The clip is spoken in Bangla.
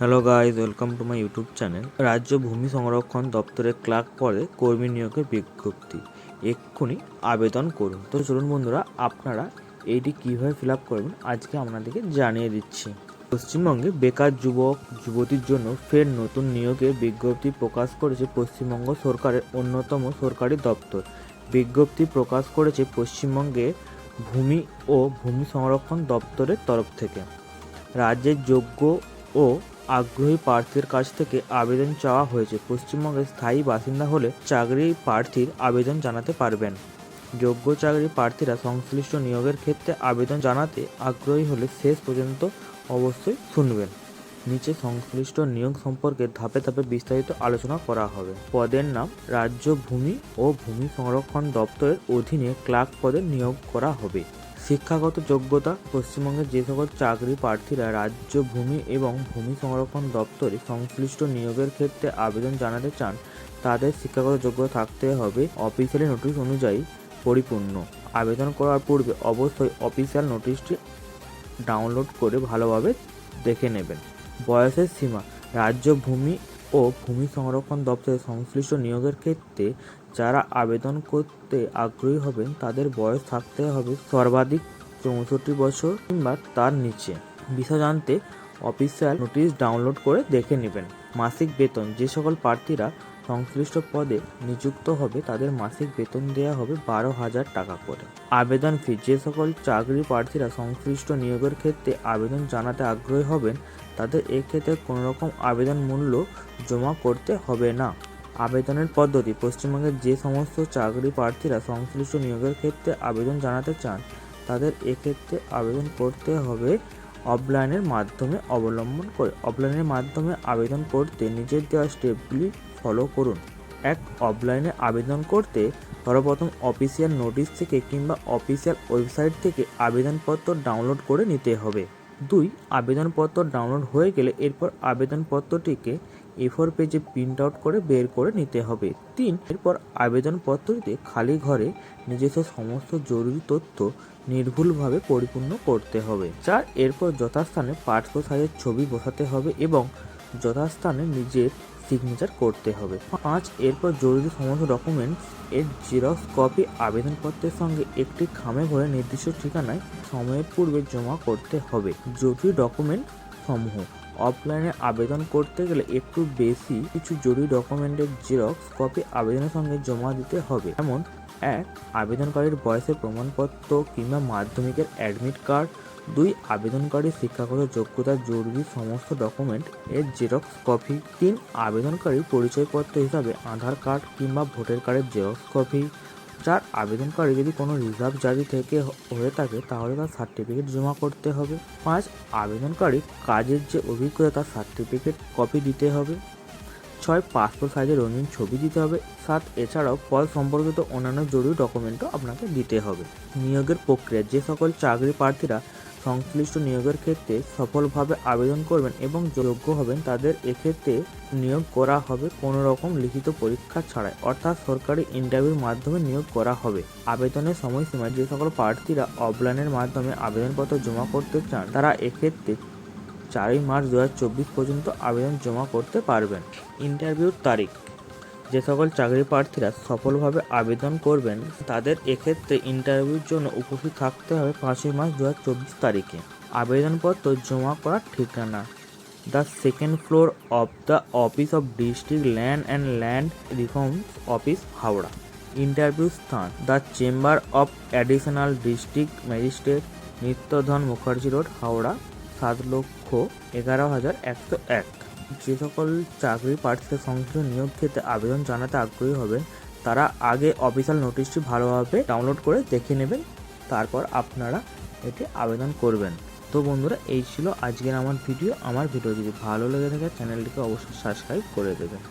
Hello guys welcome to my YouTube channel রাজ্য ভূমি সংরক্ষণ দপ্তরের ক্লার্ক পদে কর্মী নিয়োগের বিজ্ঞপ্তি। এক্ষুনি আবেদন করুন। তো চলুন বন্ধুরা, আপনারা এইটি কীভাবে ফিল আপ করবেন আজকে আপনাদেরকে জানিয়ে দিচ্ছি। পশ্চিমবঙ্গে বেকার যুবক, যুবতীর জন্য ফের নতুন নিয়োগের বিজ্ঞপ্তি প্রকাশ করেছে পশ্চিমবঙ্গ সরকারের অন্যতম সরকারি দপ্তর। বিজ্ঞপ্তি প্রকাশ করেছে পশ্চিমবঙ্গে ভূমি ও ভূমি সংরক্ষণ দপ্তরের তরফ থেকে। রাজ্যের যোগ্য ও আগ্রহী প্রার্থীর কাছ থেকে আবেদন চাওয়া হয়েছে। পশ্চিমবঙ্গের স্থায়ী বাসিন্দা হলে চাকরি প্রার্থীর আবেদন জানাতে পারবেন। যোগ্য চাকরি প্রার্থীরা সংশ্লিষ্ট নিয়োগের ক্ষেত্রে আবেদন জানাতে আগ্রহী হলে শেষ পর্যন্ত অবশ্যই শুনবেন। নিচে সংশ্লিষ্ট নিয়োগ সম্পর্কে ধাপে ধাপে বিস্তারিত আলোচনা করা হবে। পদের নাম, রাজ্য ভূমি ও ভূমি সংরক্ষণ দপ্তরের অধীনে ক্লার্ক পদে নিয়োগ করা হবে। শিক্ষাগত যোগ্যতা, পশ্চিমবঙ্গের যে সকল চাকরি প্রার্থীরা রাজ্য ভূমি এবং ভূমি সংরক্ষণ দপ্তরে সংশ্লিষ্ট নিয়োগের ক্ষেত্রে আবেদন জানাতে চান, তাদের শিক্ষাগত যোগ্যতা থাকতে হবে। অফিসিয়ালি নোটিশ অনুযায়ী পরিপূর্ণ। আবেদন করার পূর্বে অবশ্যই অফিসিয়াল নোটিশটি ডাউনলোড করে ভালোভাবে দেখে নেবেন। বয়সের সীমা রাজ্য ভূমি ও ভূমি সংরক্ষণ দপ্তরের সংশ্লিষ্ট নিয়োগের ক্ষেত্রে যারা আবেদন করতে আগ্রহী হবেন, তাদের বয়স থাকতে হবে সর্বাধিক চৌষট্টি বছর কিংবা তার নিচে। বিষয় জানতে অফিসিয়াল নোটিশ ডাউনলোড করে দেখে নেবেন। মাসিক বেতন, যে সকল প্রার্থীরা সংশ্লিষ্ট পদে নিযুক্ত হবে, তাদের মাসিক বেতন দেওয়া হবে বারো হাজার টাকা করে। আবেদন ফি, যে সকল চাকরি প্রার্থীরা সংশ্লিষ্ট নিয়োগের ক্ষেত্রে আবেদন জানাতে আগ্রহী হবেন, তাদের এক্ষেত্রে কোনো রকম আবেদন মূল্য জমা করতে হবে না। আবেদনের পদ্ধতি, পশ্চিমবঙ্গের যে সমস্ত চাকরি প্রার্থীরা সংশ্লিষ্ট নিয়োগের ক্ষেত্রে আবেদন জানাতে চান, তাদের এক্ষেত্রে আবেদন করতে হবে অফলাইনের মাধ্যমে অবলম্বন করে। অফলাইনের মাধ্যমে আবেদন করতে নিজের দেওয়া স্টেপগুলি ফলো করুন। এক অফলাইনে আবেদন করতে সর্বপ্রথম অফিসিয়াল নোটিশ থেকে কিংবা অফিসিয়াল ওয়েবসাইট থেকে আবেদনপত্র ডাউনলোড করে নিতে হবে। দুই, আবেদনপত্র ডাউনলোড হয়ে গেলে এরপর আবেদনপত্রটিকে এ ফোর পেজে প্রিন্ট আউট করে বের করে নিতে হবে। তিন, এরপর আবেদনপত্রটিতে খালি ঘরে নিজস্ব সমস্ত জরুরি তথ্য নির্ভুলভাবে পরিপূর্ণ করতে হবে। চার, এরপর যথাস্থানে পাসপোর্ট সাইজের ছবি বসাতে হবে এবং যথাস্থানে নিজের সিগনেচার করতে হবে। পাঁচ, এরপর জরুরি সমস্ত ডকুমেন্টস এর জেরক্স কপি আবেদনপত্রের সঙ্গে একটি খামে ভরে নির্দিষ্ট ঠিকানায় সময়ের পূর্বে জমা করতে হবে। জরুরি ডকুমেন্ট সমূহ। অফলাইনে আবেদন করতে গেলে একটু বেশি কিছু জরুরি ডকুমেন্টের জেরক্স কপি আবেদনের সঙ্গে জমা দিতে হবে। যেমন, এক, আবেদনকারীর বয়সের প্রমাণপত্র কিংবা মাধ্যমিকের অ্যাডমিট কার্ড দুই আবেদনকারী শিক্ষাগত যোগ্যতার জরুরি সমস্ত ডকুমেন্ট এর জেরক্স কপি তিন আবেদনকারী পরিচয়পত্র হিসাবে আধার কার্ড কিংবা ভোটার কার্ডের জেরক্স কপি চার আবেদনকারী যদি কোনো রিজার্ভ জারি থেকে হয়ে থাকে তাহলে তার সার্টিফিকেট জমা করতে হবে, পাঁচ আবেদনকারী কাজের যে অভিজ্ঞতা তার সার্টিফিকেট কপি দিতে হবে, ছয় পাসপোর্ট সাইজের রঙিন ছবি দিতে হবে, সাত এছাড়াও পদ সম্পর্কিত অন্যান্য জরুরি ডকুমেন্টও আপনাকে দিতে হবে। নিয়োগের প্রক্রিয়া, যে সকল চাকরি প্রার্থীরা সংশ্লিষ্ট নিয়োগের ক্ষেত্রে সফলভাবে আবেদন করবেন এবং যোগ্য হবেন, তাদের এক্ষেত্রে নিয়োগ করা হবে কোনো রকম লিখিত পরীক্ষা ছাড়াই, অর্থাৎ সরকারি ইন্টারভিউর মাধ্যমে নিয়োগ করা হবে। আবেদনের সময়সীমা যে সকল প্রার্থীরা অফলাইনের মাধ্যমে আবেদনপত্র জমা করতে চান, তারা এক্ষেত্রে চারই মার্চ দু হাজার চব্বিশ পর্যন্ত আবেদন জমা করতে পারবেন। ইন্টারভিউর তারিখ যে সকল চাকরি প্রার্থীরা সফলভাবে আবেদন করবেন, তাদের এক্ষেত্রে ইন্টারভিউর জন্য উপস্থিত থাকতে হবে পাঁচই মার্চ দু হাজার চব্বিশ তারিখে। আবেদনপত্র জমা করার ঠিকানা the second floor of the office of district land and land reform office Howrah. Interview স্থান the chamber of additional district magistrate Nityadhan Mukherjee road, Howrah, সাত লক্ষ এগারো হাজার একশো এক। যে সকল চাকরি প্রার্থীদের সংশ্লিষ্ট নিয়োগ ক্ষেত্রে আবেদন জানাতে আগ্রহী হবেন, তারা আগে অফিসিয়াল নোটিশটি ভালোভাবে ডাউনলোড করে দেখে নেবেন, তারপর আপনারা এটি আবেদন করবেন। তো বন্ধুরা, এই ছিল আজকের আমার ভিডিও। আমার ভিডিও যদি ভালো লেগে থাকে, চ্যানেলটিকে অবশ্যই সাবস্ক্রাইব করে দেবেন।